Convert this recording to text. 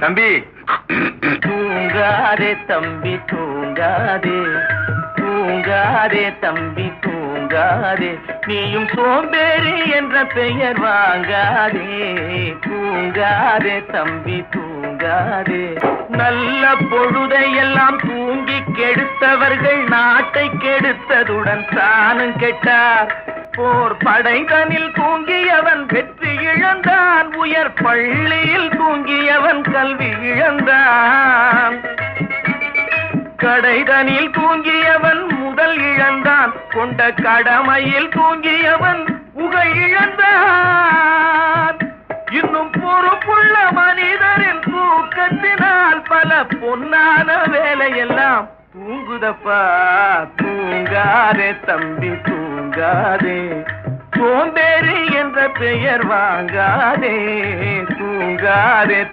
தம்பி. தூங்காதே தம்பி தூங்காதே. தூங்காதே தம்பி தூங்காதே. நீயும் சோம்பேறி என்ற பெயர் வாங்காதே. தூங்காதே தம்பி தூங்காதே. நல்ல பொழுதையெல்லாம் தூங்கி கெடுத்தவர்கள் நாட்டை கெடுத்ததுடன் தானும் கெட்டார். போர் படைதனில் தூங்கியவன் வெற்றி இழந்தான். உயர் பள்ளியில் தூங்கியவன் கல்வி இழந்தான். கடைதனில் தூங்கியவன் முதல் இழந்தான். கொண்ட கடமையில் தூங்கியவன் புகை இழந்தான். இன்னும் பொறுப்புள்ள மனிதரின் தூக்கத்தினால் பல பொன்னான வேலையெல்லாம் தூங்குதப்பா. தூங்காதே தம்பி தூங்காதே. சோம்பேறி என்ற பெயர் வாங்காதே. தூங்காதே